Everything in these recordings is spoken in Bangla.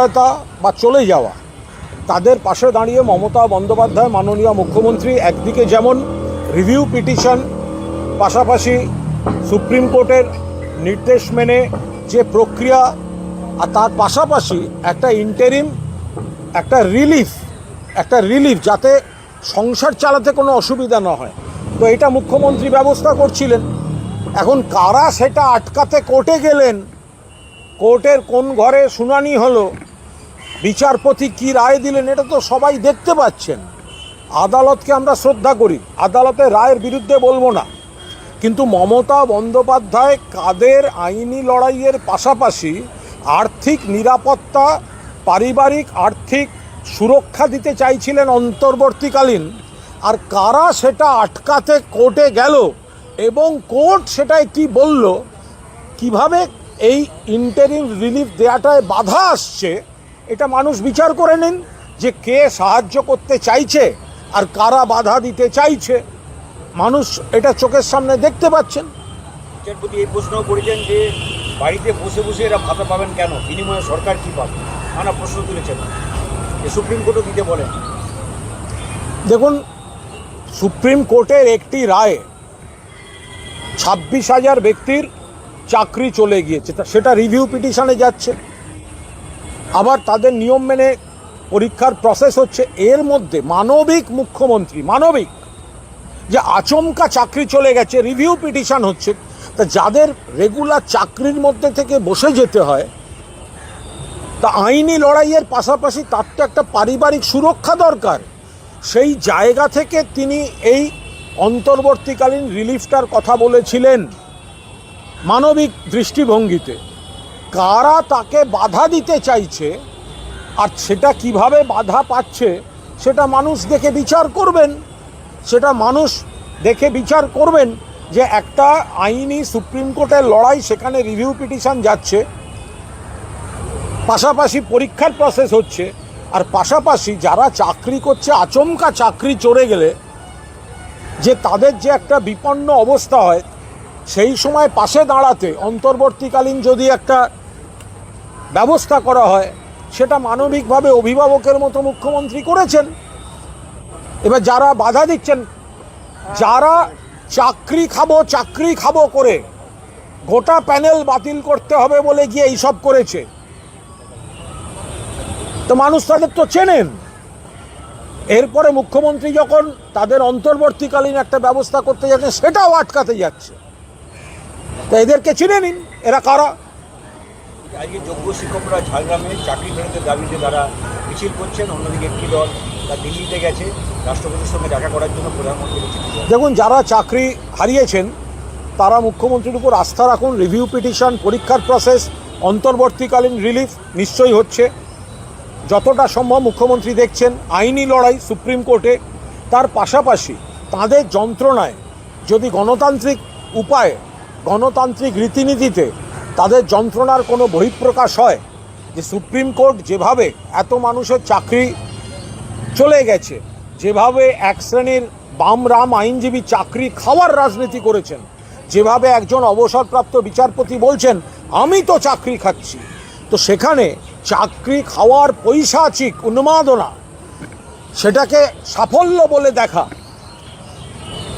সহায়তা বা চলে যাওয়া। তাদের পাশে দাঁড়িয়ে মমতা বন্দ্যোপাধ্যায়, মাননীয় মুখ্যমন্ত্রী একদিকে যেমন রিভিউ পিটিশন পাশাপাশি সুপ্রিম কোর্টের নির্দেশ মেনে যে প্রক্রিয়া, আর তার পাশাপাশি একটা ইন্টারিম একটা রিলিফ একটা রিলিফ যাতে সংসার চালাতে কোনো অসুবিধা না হয়। তো এটা মুখ্যমন্ত্রী ব্যবস্থা করছিলেন। এখন কারা সেটা আটকাতে কোর্টে গেলেন? কোর্টের কোন ঘরে শুনানি হলো? বিচারপতি কি রায় দিলেন এটা তো সবাই দেখতে পাচ্ছেন। আদালতকে আমরা শ্রদ্ধা করি, আদালতে রায়ের বিরুদ্ধে বলব না। কিন্তু মমতা বন্দ্যোপাধ্যায় কাদের আইনি লড়াইয়ের পাশাপাশি আর্থিক নিরাপত্তা, পারিবারিক আর্থিক সুরক্ষা দিতে চাইছিলেন অন্তর্বর্তীকালীন, আর কারা সেটা আটকাতে কোর্টে গেল এবং কোর্ট সেটায় কি বলল, কীভাবে এই ইন্টারিম রিলিফ দেওয়াটায় বাধা আসছে এটা মানুষ বিচার করে নিন যে কে সাহায্য করতে চাইছে আর কারা বাধা দিতে চাইছে। মানুষ এটা চোখের সামনে দেখতে পাচ্ছেন। বিচারপতি এই প্রশ্ন করেছেন যে বাড়িতে বসে বসে এরা ভাতা পাবেন কেন? বিনিময়ে সরকার কি পাবে? নানা প্রশ্ন তুলেছেন। সুপ্রিম কোর্টও দিতে বলেন। দেখুন সুপ্রিম কোর্টের একটি রায়ে ছাব্বিশ হাজার ব্যক্তির চাকরি চলে গিয়েছে। তা সেটা রিভিউ পিটিশনে যাচ্ছে। আবার তাদের নিয়ম মেনে পরীক্ষার প্রসেস হচ্ছে এর মধ্যে মানবিক মুখ্যমন্ত্রী, মানবিক যে আচমকা চাকরি চলে গেছে রিভিউ পিটিশন হচ্ছে। তা যাদের রেগুলার চাকরির মধ্যে থেকে বসে যেতে হয়, তা আইনি লড়াইয়ের পাশাপাশি তার তো একটা পারিবারিক সুরক্ষা দরকার। সেই জায়গা থেকে তিনি এই অন্তর্বর্তীকালীন রিলিফটার কথা বলেছিলেন মানবিক দৃষ্টিভঙ্গিতে। কারা তাকে বাধা দিতে চাইছে আর সেটা কীভাবে বাধা পাচ্ছে, সেটা মানুষ দেখে বিচার করবেন। সেটা মানুষ দেখে বিচার করবেন যে একটা আইনি সুপ্রিম কোর্টের লড়াই সেখানে রিভিউ পিটিশন যাচ্ছে, পাশাপাশি পরীক্ষার প্রসেস হচ্ছে, আর পাশাপাশি যারা চাকরি করছে, আচমকা চাকরি চড়ে গেলে যে তাদের যে একটা বিপন্ন অবস্থা হয়, সেই সময় পাশে দাঁড়াতে, অন্তর্বর্তীকালীন যদি একটা ব্যবস্থা করা হয়, সেটা মানবিকভাবে অভিভাবকের মতো মুখ্যমন্ত্রী করেছেন। এবার যারা বাধা দিচ্ছেন, যারা চাকরি খাব চাকরি খাব করে গোটা প্যানেল বাতিল করতে হবে বলে গিয়ে এইসব করেছে। তো মানুষ তাদের তো চেনেন। এরপরে মুখ্যমন্ত্রী যখন তাদের অন্তর্বর্তীকালীন একটা ব্যবস্থা করতে যাচ্ছেন, সেটাও আটকাতে যাচ্ছে। তো এদেরকে চিনে নিন এরা কারা? আজকে যোগ্য শিক্ষকরা ঝাড়গ্রামে চাকরি ফেরতের দাবিতে তারা মিছিল করছেন। অন্যদিকে একটি দল তা দিল্লিতে গেছে রাষ্ট্রপতির সঙ্গে দেখা করার জন্য প্রধানমন্ত্রী দেখুন, যারা চাকরি হারিয়েছেন, তারা মুখ্যমন্ত্রীর উপর আস্থা রাখুন। রিভিউ পিটিশন, পরীক্ষার প্রসেস অন্তর্বর্তীকালীন রিলিফ নিশ্চয়ই হচ্ছে। যতটা সম্ভব মুখ্যমন্ত্রী দেখছেন, আইনি লড়াই সুপ্রিম কোর্টে। তার পাশাপাশি তাদের যন্ত্রণায় যদি গণতান্ত্রিক উপায়ে, গণতান্ত্রিক রীতিনীতিতে তাদের যন্ত্রণার কোনো বহিঃপ্রকাশ হয় যে সুপ্রিম কোর্ট যেভাবে এত মানুষের চাকরি চলে গেছে, যেভাবে এক শ্রেণির বাম রাম আইনজীবী চাকরি খাওয়ার রাজনীতি করেছেন, যেভাবে একজন অবসরপ্রাপ্ত বিচারপতি বলছেন, আমি তো চাকরি খাচ্ছি। তো সেখানে চাকরি খাওয়ার পয়সা পৈশাচিক উন্মাদনা সেটাকে সাফল্য বলে দেখা।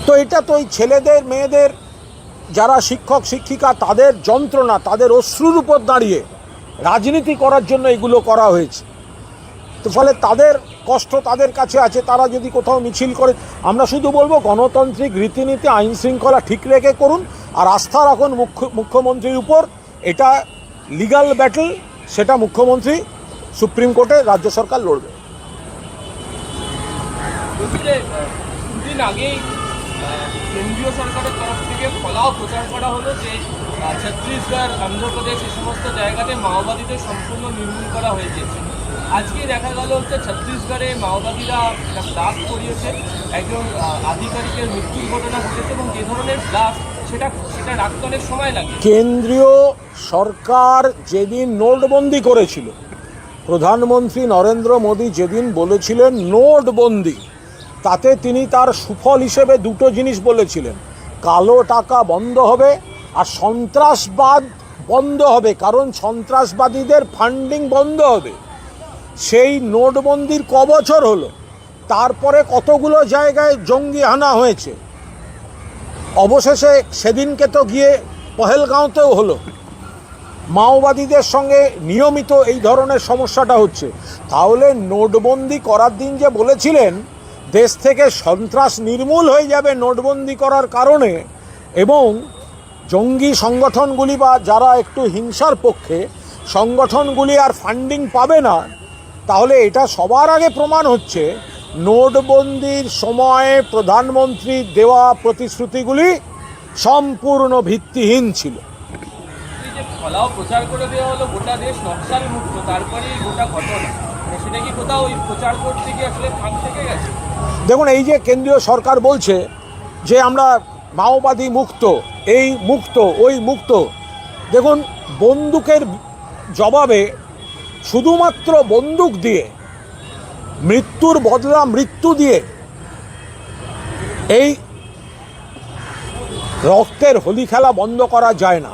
তো এটা তো ওই ছেলেদের, মেয়েদের যারা শিক্ষক, শিক্ষিকা, তাদের যন্ত্রণা, তাদের অশ্রুর উপর দাঁড়িয়ে রাজনীতি করার জন্য এগুলো করা হয়েছে। তো ফলে তাদের কষ্ট তাদের কাছে আছে, তারা যদি কোথাও মিছিল করে, আমরা শুধু বলব গণতান্ত্রিক রীতিনীতি, আইন শৃঙ্খলা ঠিক রেখে করুন। আর আস্থা রাখুন মুখ্য, মুখ্যমন্ত্রীর উপর। এটা লিগাল ব্যাটল সেটা মুখ্যমন্ত্রী সুপ্রিম কোর্টে রাজ্য সরকার লড়বে। কেন্দ্রীয় সরকারের তরফ থেকে ফলাও প্রচার করা হলো যে ছত্তিশগড়, অন্ধ্রপ্রদেশ এই সমস্ত জায়গাতে মাওবাদীদের সম্পূর্ণ নির্মূল করা হয়েছে। আজকে দেখা গেল হচ্ছে ছত্তিশগড়ে মাওবাদীরা একটা ব্লাস্ট করিয়েছে, একজন আধিকারিকের মৃত্যুর ঘটনা ঘটেছে এবং যে ধরনের ব্লাস্ট সেটা সেটা রাখতে সময় লাগে। কেন্দ্রীয় সরকার যেদিন নোটবন্দি করেছিল, প্রধানমন্ত্রী নরেন্দ্র মোদী যেদিন বলেছিলেন, নোটবন্দি। তাতে তিনি তার সুফল হিসেবে দুটো জিনিস বলেছিলেন। কালো টাকা বন্ধ হবে আর সন্ত্রাসবাদ বন্ধ হবে, কারণ সন্ত্রাসবাদীদের ফান্ডিং বন্ধ হবে। সেই নোটবন্দির ক বছর হলো, তারপরে কতগুলো জায়গায় জঙ্গি হানা হয়েছে। অবশেষে সেদিনকে তো গিয়ে পহেলগাঁওতেও হলো। মাওবাদীদের সঙ্গে নিয়মিত এই ধরনের সমস্যাটা হচ্ছে। তাহলে নোটবন্দি করার দিন যে বলেছিলেন দেশ থেকে সন্ত্রাস নির্মূল হয়ে যাবে নোটবন্দি করার কারণে এবং জঙ্গি সংগঠনগুলি বা যারা একটু হিংসার পক্ষে সংগঠনগুলি আর ফান্ডিং পাবে না, তাহলে এটা সবার আগে প্রমাণ হচ্ছে নোটবন্দির সময়ে প্রধানমন্ত্রীর দেওয়া প্রতিশ্রুতিগুলি সম্পূর্ণ ভিত্তিহীন ছিল। প্রচার করে দেওয়া হলো, গোটা দেশ নকশাল মুক্ত গোটা ঘটনা। মানে সেটা কি কোথাও প্রচার করতে গিয়ে আসলে থেকে গেছে? দেখুন, এই যে কেন্দ্রীয় সরকার বলছে যে আমরা মাওবাদী মুক্ত, এই মুক্ত, ওই মুক্ত। দেখুন, বন্দুকের জবাবে শুধুমাত্র বন্দুক দিয়ে, মৃত্যুর বদলা মৃত্যু দিয়ে এই রক্তের হোলি খেলা বন্ধ করা যায় না।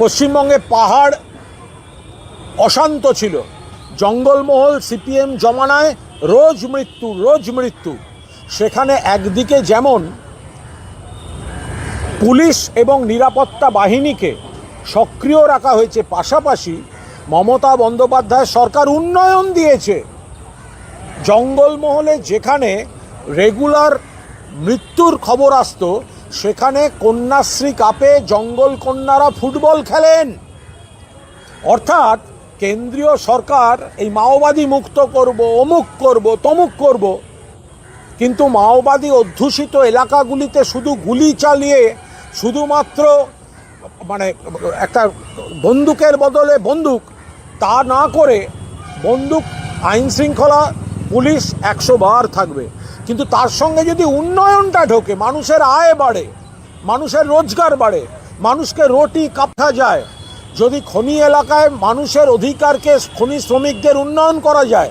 পশ্চিমবঙ্গে পাহাড় অশান্ত ছিল। জঙ্গলমহল সিপিএম জমানায় রোজ মৃত্যু রোজ মৃত্যু। সেখানে একদিকে যেমন পুলিশ এবং নিরাপত্তা বাহিনীকে সক্রিয় রাখা হয়েছে, পাশাপাশি মমতা বন্দ্যোপাধ্যায় সরকার উন্নয়ন দিয়েছে। জঙ্গলমহলে যেখানে রেগুলার মৃত্যুর খবর আসত, সেখানে কন্যাশ্রী কাপে জঙ্গল কন্যারা ফুটবল খেলেন। অর্থাৎ কেন্দ্রীয় সরকার এই মাওবাদী মুক্ত করব, অমুক করব, তমুক করব। কিন্তু মাওবাদী অধ্যুষিত এলাকাগুলিতে শুধু গুলি চালিয়ে শুধুমাত্র মানে একটা বন্দুকের বদলে বন্দুক, তা না করে বন্দুক আইন শৃঙ্খলা পুলিশ একশো বার থাকবে। কিন্তু তার সঙ্গে যদি উন্নয়নটা ঢোকে, মানুষের আয় বাড়ে, মানুষের রোজগার বাড়ে, মানুষকে রুটি কাপড়া যায় যদি খনি এলাকায় মানুষের অধিকারকে খনি শ্রমিকদের উন্নয়ন করা যায়,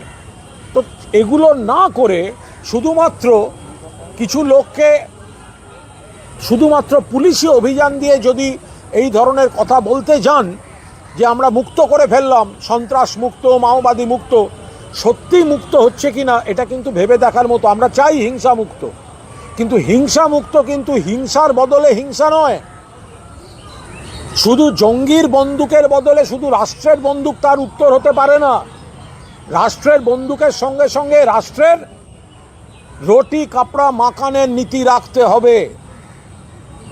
তো এগুলো না করে শুধুমাত্র কিছু লোককে, শুধুমাত্র পুলিশি অভিযান দিয়ে যদি এই ধরনের কথা বলতে যান, যে আমরা মুক্ত করে ফেললাম, সন্ত্রাস মুক্ত, মাওবাদী মুক্ত, সত্যি মুক্ত হচ্ছে কি না এটা কিন্তু ভেবে দেখার মতো। আমরা চাই হিংসা মুক্ত। কিন্তু হিংসা মুক্ত কিন্তু হিংসার বদলে হিংসা নয়। শুধু জঙ্গির বন্দুকের বদলে শুধু রাষ্ট্রের বন্দুক তার উত্তর হতে পারে না। রাষ্ট্রের বন্দুকের সঙ্গে সঙ্গে রাষ্ট্রের রুটি, কাপড়া মাকানের নীতি রাখতে হবে।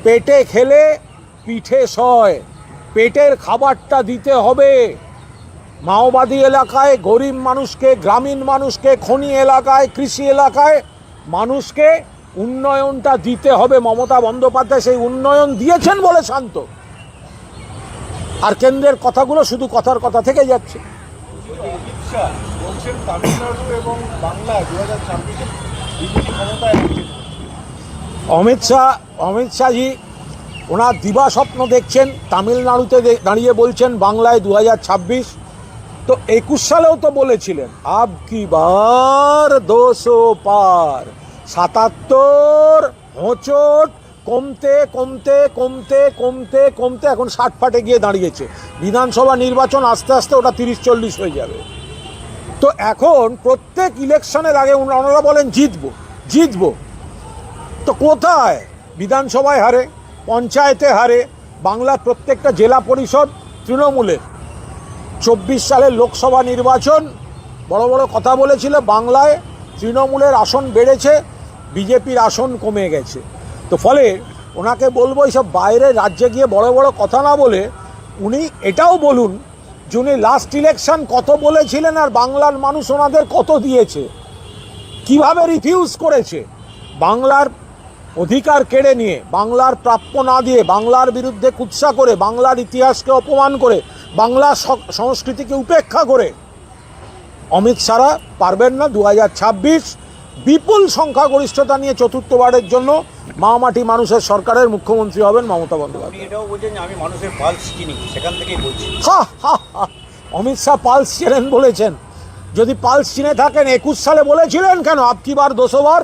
পেটে খেলে পিঠে সয়, পেটের খাবারটা দিতে হবে। মাওবাদী এলাকায় গরিব মানুষকে, গ্রামীণ মানুষকে, খনি এলাকায়, কৃষি এলাকায় মানুষকে উন্নয়নটা দিতে হবে। মমতা বন্দ্যোপাধ্যায় সেই উন্নয়ন দিয়েছেন বলে শান্ত। আর কেন্দ্রের কথাগুলো শুধু কথার কথা থেকে যাচ্ছে। অমিত শাহ অমিত শাহজি ওনার দিবা স্বপ্ন দেখছেন তামিলনাড়ুতে দাঁড়িয়ে বলছেন বাংলায় দু ছাব্বিশ। তো একুশ সালেও তো বলেছিলেন আব কি বার দোশো পার সাতাত্তর হোঁচট কমতে কমতে কমতে কমতে কমতে এখন ষাট ফাটে গিয়ে দাঁড়িয়েছে। বিধানসভা নির্বাচন আস্তে আস্তে ওটা তিরিশ, চল্লিশ হয়ে যাবে। তো এখন প্রত্যেক ইলেকশনের আগে ওনা- ওনারা বলেন, জিতবো জিতবো। তো কোথায়? বিধানসভায় হারে, পঞ্চায়েতে হারে, বাংলার প্রত্যেকটা জেলা পরিষদ তৃণমূলের। চব্বিশ সালের লোকসভা নির্বাচন, বড় বড় কথা বলেছিল, বাংলায় তৃণমূলের আসন বেড়েছে, বিজেপির আসন কমে গেছে। তো ফলে ওনাকে বলব এইসব বাইরে রাজ্যে গিয়ে বড় বড় কথা না বলে উনি এটাও বলুন যে লাস্ট ইলেকশন কত বলেছিলেন আর বাংলার মানুষ ওনাদের কত দিয়েছে, কীভাবে রিফিউজ করেছে, বাংলার অধিকার কেড়ে নিয়ে, বাংলার প্রাপ্য না দিয়ে, বাংলার বিরুদ্ধে কুৎসা করে, বাংলার ইতিহাসকে অপমান করে, বাংলা সংস্কৃতিকে উপেক্ষা করে, অমিত শাহরা পারবেন না দু হাজার ছাব্বিশ বিপুল সংখ্যাগরিষ্ঠতা নিয়ে চতুর্থবারের জন্য মামাটি মানুষের সরকারের মুখ্যমন্ত্রী হবেন মমতা বন্দ্যোপাধ্যায়। অমিত শাহ পালস চেনেন বলেছেন। যদি পালস চিনে থাকেন একুশ সালে বলেছিলেন কেন? আপকি বার দোষবার?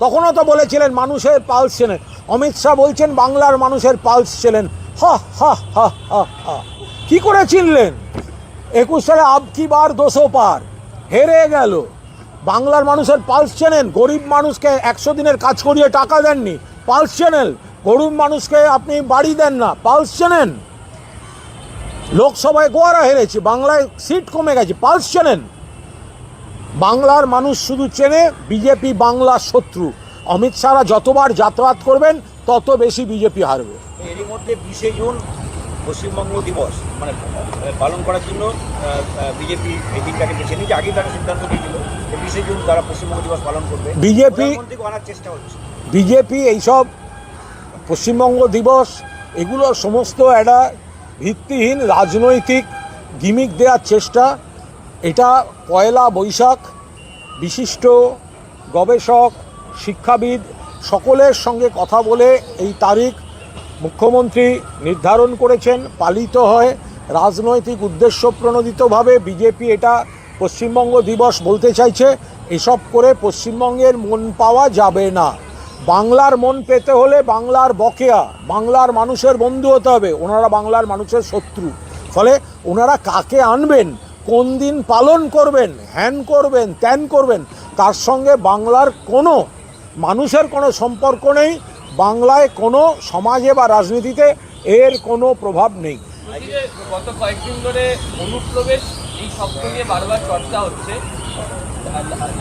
তখনও তো বলেছিলেন মানুষের পালস চেনেন অমিত শাহ বলছেন বাংলার মানুষের পালস চেনেন হা হা হা হা হা। কি করে চিনলেন? একুশ সালে আব কি বার দোষো পার হেরে গেল। বাংলার মানুষের পালস চেনেন গরিব মানুষকে একশো দিনের কাজ করিয়ে টাকা দেননি। পালস চেনেন গরিব মানুষকে আপনি বাড়ি দেন না। পালস চেনেন লোকসভায় গোয়ারা হেরেছে, বাংলায় সিট কমে গেছে। পালস চেনেন বাংলার মানুষ শুধু চেনে বিজেপি বাংলার শত্রু। অমিত শাহরা যতবার যাতায়াত করবেন, তত বেশি বিজেপি হারবে। এরই মধ্যে বিশে জুন পশ্চিমবঙ্গ দিবস মানে পালন করার জন্য বিজেপি এই দিনটাকে বেছে নিয়েছে। আগেই তারা সিদ্ধান্ত নিয়েছিল যে বিশে জুন তারা পশ্চিমবঙ্গ দিবস পালন করবে। বিজেপি আনার চেষ্টা হচ্ছে। বিজেপি এইসব পশ্চিমবঙ্গ দিবস এগুলো সমস্ত একটা ভিত্তিহীন রাজনৈতিক গিমিক দেওয়ার চেষ্টা। এটা পয়লা বৈশাখ বিশিষ্ট গবেষক শিক্ষাবিদ সকলের সঙ্গে কথা বলে এই তারিখ মুখ্যমন্ত্রী নির্ধারণ করেছেন, পালিত হয়। রাজনৈতিক উদ্দেশ্য প্রণোদিতভাবে বিজেপি এটা পশ্চিমবঙ্গ দিবস বলতে চাইছে। এসব করে পশ্চিমবঙ্গের মন পাওয়া যাবে না। বাংলার মন পেতে হলে বাংলার বকেয়া, বাংলার মানুষের বন্ধু হতে হবে। ওনারা বাংলার মানুষের শত্রু। ফলে ওনারা কাকে আনবেন, কোন দিন পালন করবেন, হ্যান করবেন, ত্যান করবেন, তার সঙ্গে বাংলার কোনো, মানুষের কোনো সম্পর্ক নেই। বাংলায় কোনো সমাজে বা রাজনীতিতে এর কোনো প্রভাব নেই। গত কয়েকদিন ধরে অনুপ্রবেশ এই শব্দ নিয়ে বারবার চর্চা হচ্ছে।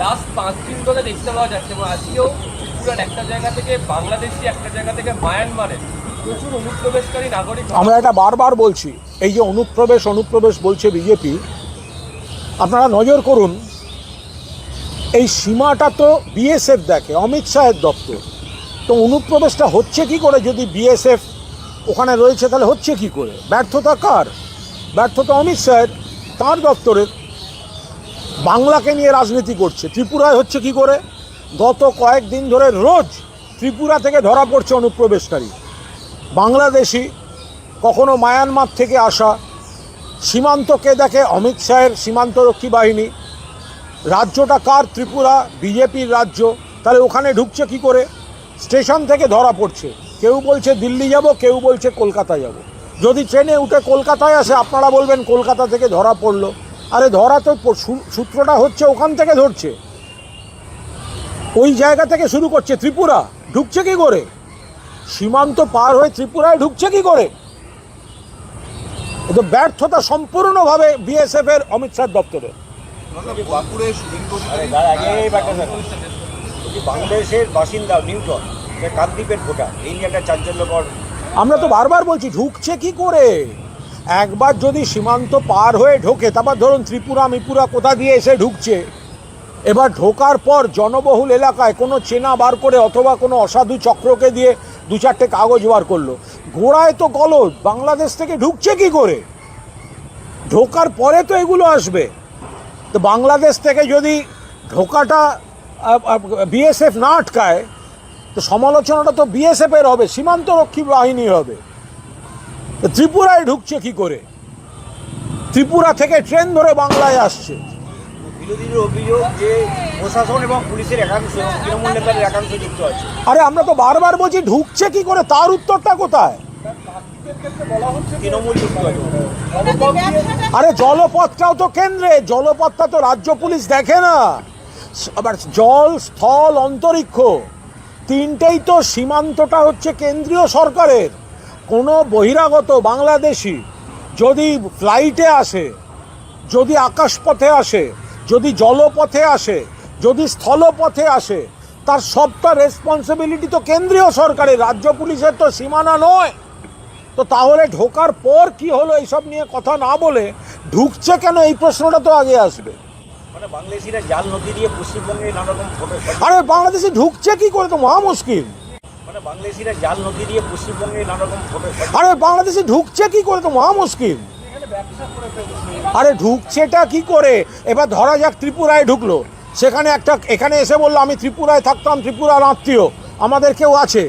লাস্ট পাঁচ দিন ধরে দেখতে পাওয়া যাচ্ছে এবং আজকেও ত্রিপুরার একটা জায়গা থেকে বাংলাদেশি একটা জায়গা থেকে মায়ানমারে প্রচুর অনুপ্রবেশকারী নাগরিক আমরা এটা বারবার বলছি এই যে অনুপ্রবেশ অনুপ্রবেশ বলছে বিজেপি আপনারা নজর করুন এই সীমাটা তো বিএসএফ দেখে অমিত শাহের দপ্তর। তো অনুপ্রবেশটা হচ্ছে কি করে যদি বিএসএফ ওখানে রয়েছে, তাহলে হচ্ছে কি করে? ব্যর্থতা কার? ব্যর্থতা অমিত শাহের, তাঁর দপ্তরের। বাংলাকে নিয়ে রাজনীতি করছে। ত্রিপুরায় হচ্ছে কি করে? গত কয়েকদিন ধরে রোজ ত্রিপুরা থেকে ধরা পড়ছে অনুপ্রবেশকারী। বাংলাদেশি, কখনো মায়ানমার থেকে আসা সীমান্তকে দেখে অমিত শাহের সীমান্তরক্ষী বাহিনী। রাজ্যটা কার? ত্রিপুরা, বিজেপির রাজ্য। তাহলে ওখানে ঢুকছে কি করে? স্টেশন থেকে ধরা পড়ছে। কেউ বলছে দিল্লি যাব কেউ বলছে কলকাতা যাব। যদি ট্রেনে উঠে কলকাতায় আসে আপনারা বলবেন কলকাতা থেকে ধরা পড়ল। আরে ধরা তো সূত্রটা হচ্ছে ওখান থেকে ধরছে। ওই জায়গা থেকে শুরু করছে ত্রিপুরা। ঢুকছে কি করে? সীমান্ত পার হয়ে ত্রিপুরায় ঢুকছে কি করে? এ তো ব্যর্থতা সম্পূর্ণভাবে বিএসএফ এর অমিত শাহ দপ্তরে। বাংলাদেশের বাসিন্দা নিউটন কাকদ্বীপের ভোটার। এই নিয়ে একটা চাঞ্চল্যকর আমরা তো বারবার বলছি, ঢুকছে কি করে? একবার যদি সীমান্ত পার হয়ে ঢোকে, তারপর ধরুন ত্রিপুরা, মিপুরা কোথা দিয়ে এসে ঢুকছে? এবার ঢোকার পর জনবহুল এলাকায় কোনো চেনা বার করে অথবা কোনো অসাধু চক্রকে দিয়ে দু চারটে কাগজ বার করল। গোড়ায় তো গলদ, বাংলাদেশ থেকে ঢুকছে কি করে? ঢোকার পরে তো এগুলো আসবে। তো বাংলাদেশ থেকে যদি ঢোকাটা বিএসএফ না আটকায় তো সমালোচনাটা তো বিএসএফ এর হবে সীমান্তরক্ষী বাহিনী হবে। তো ত্রিপুরায় ঢুকছে কি করে? ত্রিপুরা থেকে ট্রেন ধরে বাংলায় আসছে। বিরোধীদের অভিযোগ যে প্রশাসন এবং পুলিশের একাংশ তৃণমূল নেতাদের একাংশ যুক্ত আছে। আরে আমরা তো বারবার বলছি ঢুকছে কি করে? তার উত্তরটা কোথায়? আরে জলপথটাও তো কেন্দ্রে জলপথটা তো রাজ্য পুলিশ দেখে না। আবার জল, স্থল, অন্তরিক্ষ। তিনটেই তো সীমান্তটা হচ্ছে কেন্দ্রীয় সরকারের। কোনো বহিরাগত বাংলাদেশি যদি ফ্লাইটে আসে, যদি আকাশপথে আসে, যদি জলপথে আসে, যদি স্থলপথে আসে, তার সবটা রেসপন্সিবিলিটি তো কেন্দ্রীয় সরকারের, রাজ্য পুলিশের তো সীমানা নয়। তো তাহলে ঢোকার পর কি হলো এইসব নিয়ে কথা না বলে ঢুকছে কেন? এই প্রশ্নটা তো আগে আসবে। মানে আরে বাংলাদেশে ঢুকছে কি করে তো? মহা মুশকিল। মানে আরে বাংলাদেশে ঢুকছে কি করে তো? মহা মুশকিল। আরে ঢুকছেটা কি করে? এবার ধরা যাক ত্রিপুরায় ঢুকলো। সেখানে একটা এখানে এসে বলল আমি ত্রিপুরায় থাকতাম ত্রিপুরার আত্মীয়। আমাদের কেউ আছে।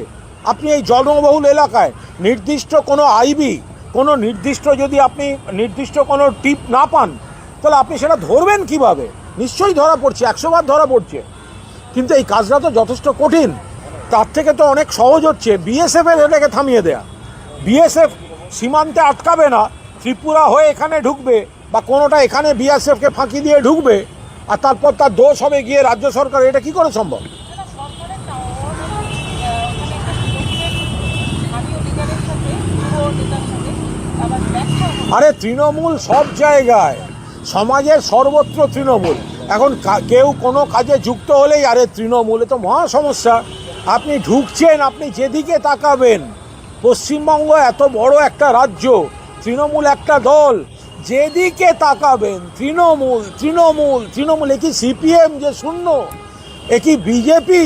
আপনি এই জনবহুল এলাকায় নির্দিষ্ট কোনো আইবি কোনো নির্দিষ্ট যদি আপনি নির্দিষ্ট কোনো টিপ না পান তাহলে আপনি সেটা ধরবেন কীভাবে? নিশ্চয়ই ধরা পড়ছে, একশো বার ধরা পড়ছে। কিন্তু এই কাজটা তো যথেষ্ট কঠিন। তার থেকে তো অনেক সহজ হচ্ছে। বিএসএফ এর এটাকে থামিয়ে দেয়া। বিএসএফ সীমান্তে আটকাবে না। ত্রিপুরা হয়ে এখানে ঢুকবে বা কোনোটা এখানে বিএসএফকে ফাঁকি দিয়ে ঢুকবে আর তারপর তার দোষ হবে গিয়ে রাজ্য সরকার। এটা কি করে সম্ভব। আরে, তৃণমূল সব জায়গায়। সমাজের সর্বত্র তৃণমূল। এখন কেউ কোনো কাজে যুক্ত হলেই আরে তৃণমূল এ তো মহা সমস্যা। আপনি ঢুকছেন, আপনি যেদিকে তাকাবেন, পশ্চিমবঙ্গ এত বড় একটা রাজ্য, তৃণমূল একটা দল, যেদিকে তাকাবেন, তৃণমূল তৃণমূল তৃণমূল, এ কি সিপিএম যে শূন্য, এ কি বিজেপি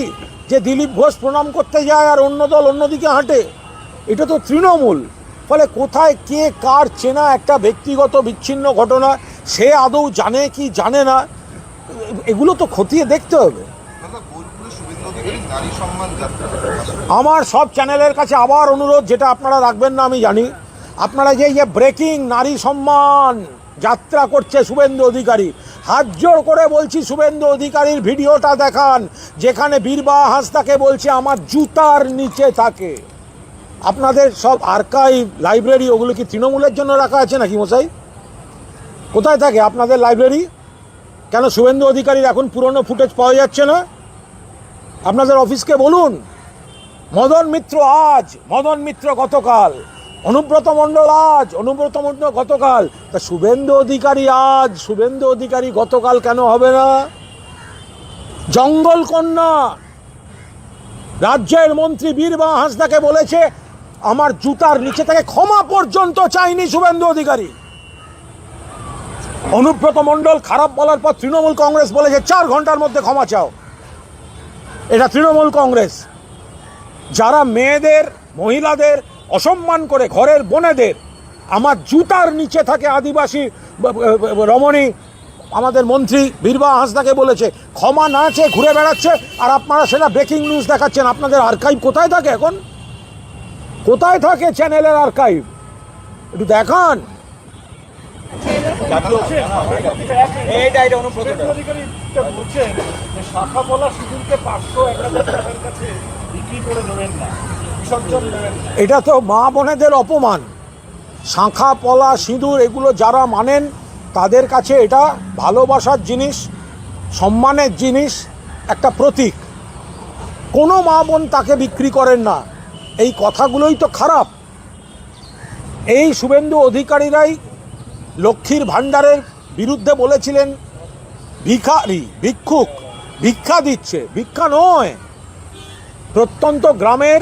যে দিলীপ ঘোষ প্রণাম করতে যায় আর অন্য দল অন্যদিকে হাঁটে, এটা তো তৃণমূল। ফলে কোথায় কে কার চেনা একটা ব্যক্তিগত বিচ্ছিন্ন ঘটনা সে আদৌ জানে কি জানে না এগুলো তো খতিয়ে দেখতে হবে। আমার সব চ্যানেলের কাছে আবার অনুরোধ যেটা আপনারা রাখবেন না আমি জানি। আপনারা যে যে ব্রেকিং নারী সম্মান যাত্রা করছে শুভেন্দু অধিকারী হাত জোড় করে বলছি শুভেন্দু অধিকারীর ভিডিওটা দেখান যেখানে বীরবাহা হাসদাকে বলছে আমার জুতার নিচে থাকে। আপনাদের সব আর্কাইভ লাইব্রেরি ওগুলো কি তৃণমূলের জন্য রাখা আছে নাকি মশাই? কোথায় থাকে আপনাদের লাইব্রেরি কেন শুভেন্দু অধিকারীর এখন পুরনো ফুটেজ পাওয়া যাচ্ছে না? আপনাদের অফিসকে বলুন। মদন মিত্র আজ, মদন মিত্র গতকাল, অনুব্রত মণ্ডল আজ, অনুব্রত মণ্ডল গতকাল। তা শুভেন্দু অধিকারী আজ, শুভেন্দু অধিকারী গতকাল কেন হবে না? জঙ্গল কন্যা, রাজ্যের মন্ত্রী বীরবা হাঁসদাকে বলেছে আমার জুতার নিচে থেকে ক্ষমা পর্যন্ত চাইনি শুভেন্দু অধিকারী। অনুব্রত মণ্ডল খারাপ বলার পর তৃণমূল কংগ্রেস বলেছে চার ঘণ্টার মধ্যে ক্ষমা চাও। এটা তৃণমূল কংগ্রেস। যারা মেয়েদের, মহিলাদের অসম্মান করে ঘরের বোনেদের, আমার জুতার নিচে থাকে আদিবাসী রমণী, আমাদের মন্ত্রী বীরবা হাঁসদাকে বলেছে, ক্ষমা না চেয়ে ঘুরে বেড়াচ্ছে, আর আপনারা সেটা ব্রেকিং নিউজ দেখাচ্ছেন, আপনাদের আর্কাইভ কোথায় থাকে এখন? কোথায় থাকে চ্যানেলের আর্কাইভ? একটু দেখান। এইটা এটা অনুব্রতটা। বলছেন যে শাখা পলা সিঁদুরকে পাঁচশো এক হাজার টাকার কাছে বিক্রি করে দেবেন না বিসর্জন দেবেন না। এটা তো মা বোনেদের অপমান। শাঁখা পলা সিঁদুর এগুলো যারা মানেন তাদের কাছে এটা ভালোবাসার জিনিস সম্মানের জিনিস একটা প্রতীক। কোনো মা বোন তাকে বিক্রি করেন না। এই কথাগুলোই তো খারাপ। এই শুভেন্দু অধিকারীরাই লক্ষ্মীর ভাণ্ডারের বিরুদ্ধে বলেছিলেন, ভিখারি, ভিক্ষুক, ভিক্ষা দিচ্ছে, ভিক্ষা নয়। প্রত্যন্ত গ্রামের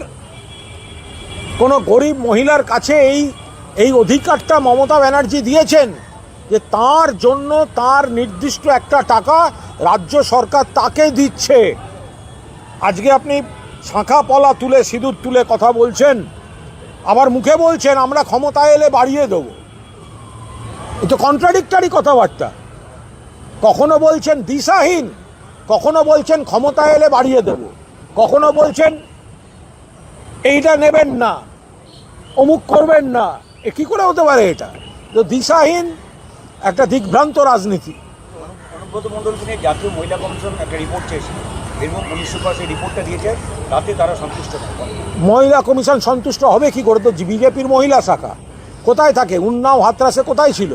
কোনো গরিব মহিলার কাছে এই এই অধিকারটা মমতা ব্যানার্জি দিয়েছেন যে তার জন্য তার নির্দিষ্ট একটা টাকা রাজ্য সরকার তাকে দিচ্ছে। আজকে আপনি শাঁখা পলা তুলে সিঁদুর তুলে কথা বলছেন, আবার মুখে বলছেন, আমরা ক্ষমতায় এলে বাড়িয়ে দেবো। এ তো কন্ট্রাডিক্টারি কথাবার্তা। কখনো বলছেন দিশাহীন, কখনো বলছেন ক্ষমতায় এলে বাড়িয়ে দেব। কখনো বলছেন, এইটা নেবেন না, অমুক করবেন না। এ কী করে হতে পারে এটা? তো দিশাহীন একটা দিগ্ভ্রান্ত রাজনীতি। জাতীয় মহিলা কমিশন একটা রিপোর্ট চেয়েছিল পুলিশ সুপার সেই রিপোর্টটা দিয়েছে তাতে তারা সন্তুষ্ট মহিলা কমিশন সন্তুষ্ট হবে কি করে? তো বিজেপির মহিলা শাখা। কোথায় থাকে? উন্নাও হাতরাসে কোথায় ছিল?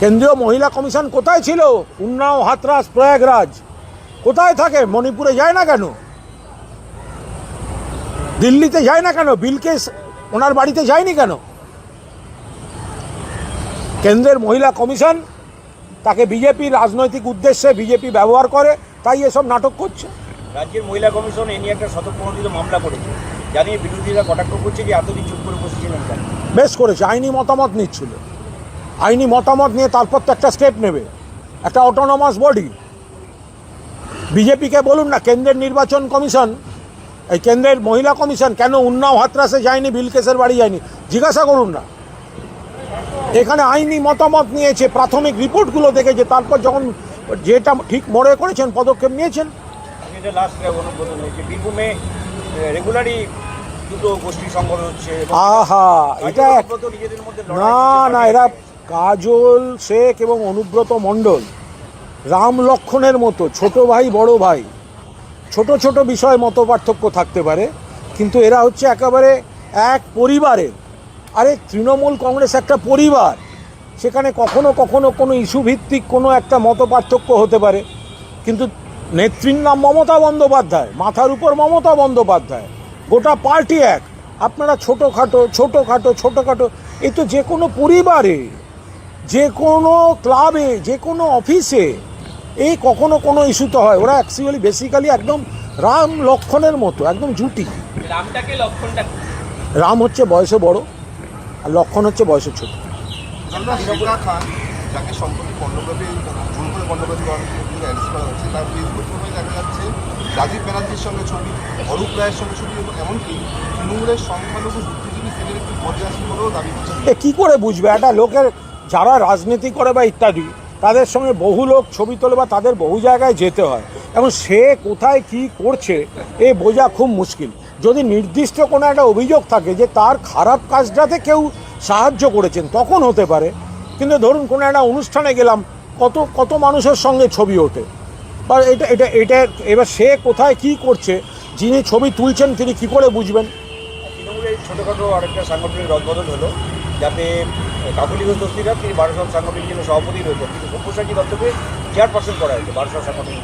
কেন্দ্রীয় মহিলা কমিশন কোথায় ছিল? উন্নাও হাতরাস, প্রয়াগরাজ। কোথায় থাকে? মণিপুরে যায় না কেন? দিল্লিতে যায় না কেন? বিলকেস ওনার বাড়িতে যায়নি কেন? কেন্দ্রের মহিলা কমিশন তাকে বিজেপির রাজনৈতিক উদ্দেশ্যে বিজেপি ব্যবহার করে তাই এসব নাটক করছে। রাজ্যের মহিলা কমিশন এ নিয়ে একটা শতপ্রণোদিত মামলা করেছে। জানিয়ে বিরোধীরা কটাক্ষ করছে যে এতদিন চুপ করে বসেছিলেন কেন? বেশ করেছে আইনি মতামত নিচ্ছিল। আইনি মতামত নিয়ে তারপর তো একটা স্টেপ নেবে একটা অটোনমাস বডি বিজেপিকে বলুন না কেন্দ্রের নির্বাচন কমিশন এই কেন্দ্রের মহিলা কমিশন কেন উন্নাও হাতরাসে যায়নি বিলকেশের বাড়ি যায়নি? জিজ্ঞাসা করুন না। এখানে আইনি মতামত নিয়েছে প্রাথমিক রিপোর্টগুলো দেখেছে তারপর যখন যেটা ঠিক মনে করেছেন পদক্ষেপ নিয়েছেন। আমি এটা লাস্ট অনুব্রত নিয়েছি বীরভূমে রেগুলারই দুটো গোষ্ঠী সংগঠন হচ্ছে আহা এটা না না এরা কাজল শেখ এবং অনুব্রত মণ্ডল রাম লক্ষণের মতো ছোট ভাই বড় ভাই। ছোট ছোট বিষয়ে মত পার্থক্য থাকতে পারে কিন্তু এরা হচ্ছে একেবারে এক পরিবারের। আরে তৃণমূল কংগ্রেস একটা পরিবার। সেখানে কখনো কখনো কোনো ইস্যু ভিত্তিক কোনো একটা মত পার্থক্য হতে পারে। কিন্তু নেত্রীর নাম মমতা বন্দ্যোপাধ্যায় মাথার উপর মমতা বন্দ্যোপাধ্যায় গোটা পার্টি এক। আপনারা ছোটোখাটো ছোটোখাটো ছোটোখাটো এই তো যে কোনো পরিবারে যে কোনো ক্লাবে যে কোনো অফিসে এই কখনো কোনো ইস্যুতে হয়। ওরা অ্যাকচুয়ালি বেসিক্যালি একদম রাম লক্ষণের মতো একদম জুটি। রামটাকে লক্ষণটা? রাম হচ্ছে বয়সে বড় আর লক্ষণ হচ্ছে বয়সে ছোট। শ্রীকা খান, যাকে সম্প্রতি পর্নোগ্রাফি ভুল করে পর্নোগ্রাফি করার করা হচ্ছে, তার ফেসবুক প্রোফাইল দেখা যাচ্ছে রাজীব ব্যানার্জির সঙ্গে ছবি, অরূপ রায়ের সঙ্গে ছবি, এবং এমনকি তৃণমূলের সংখ্যালঘু বুদ্ধিজীবী সেলের একটি পর্যায়ে বলেও দাবি করছেন এ কী করে বুঝবে? একটা লোকের যারা রাজনীতি করে বা ইত্যাদি, তাদের সঙ্গে বহু লোক ছবি তোলে বা তাদের বহু জায়গায় যেতে হয়। এবং সে কোথায় কি করছে, এ বোঝা খুব মুশকিল। যদি নির্দিষ্ট কোনো একটা অভিযোগ থাকে যে তার খারাপ কাজটাতে কেউ সাহায্য করেছেন তখন হতে পারে। কিন্তু ধরুন কোনো একটা অনুষ্ঠানে গেলাম কত কত মানুষের সঙ্গে ছবি ওঠে। বা এটা এটা এটা এবার সে কোথায় কি করছে যিনি ছবি তুলছেন তিনি কি করে বুঝবেন? তৃণমূলের ছোটোখাটো আরেকটা সাংগঠনিক রদবদল হলো যাতে কাকুলি ঘোষ দস্তিরা তিনি বারোসব সাংগঠনিক জন্য সভাপতি রয়েছেন কিন্তু সব্যসাচী দত্তকে চেয়ারপারসন করা হয়েছে বারোসব সাংগঠনিক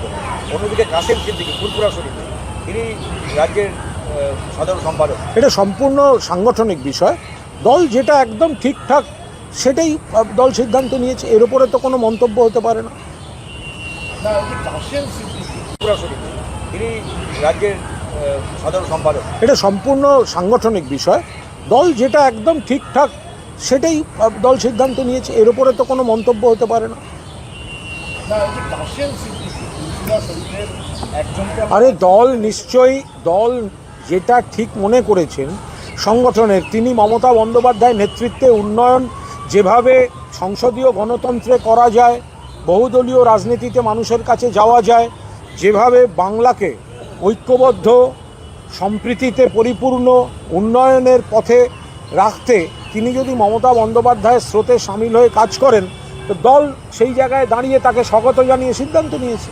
অন্যদিকে কাসেম সিদ্দিকি ফুলপুরা শরীফ তিনি রাজ্যের সাধারণ সম্পাদক। এটা সম্পূর্ণ সাংগঠনিক বিষয়। দল যেটা একদম ঠিকঠাক সেটাই দল সিদ্ধান্ত নিয়েছে এর উপরে তো কোনো মন্তব্য হতে পারে না। রাজ্যের সাধারণ সম্পাদক। এটা সম্পূর্ণ সাংগঠনিক বিষয়। দল যেটা একদম ঠিকঠাক সেটাই দল সিদ্ধান্ত নিয়েছে এর উপরে তো কোনো মন্তব্য হতে পারে না। আরে দল নিশ্চয়ই দল যেটা ঠিক মনে করেছেন সংগঠনের তিনি মমতা বন্দ্যোপাধ্যায় নেতৃত্বে উন্নয়ন যেভাবে সংসদীয় গণতন্ত্রে করা যায়, বহুদলীয় রাজনীতিতে মানুষের কাছে যাওয়া যায়, যেভাবে বাংলাকে ঐক্যবদ্ধ, সম্প্রীতিতে পরিপূর্ণ, উন্নয়নের পথে রাখতে তিনি যদি মমতা বন্দ্যোপাধ্যায়ের স্রোতে সামিল হয়ে কাজ করেন, তো দল সেই জায়গায় দাঁড়িয়ে তাকে স্বাগত জানিয়ে সিদ্ধান্ত নিয়েছে।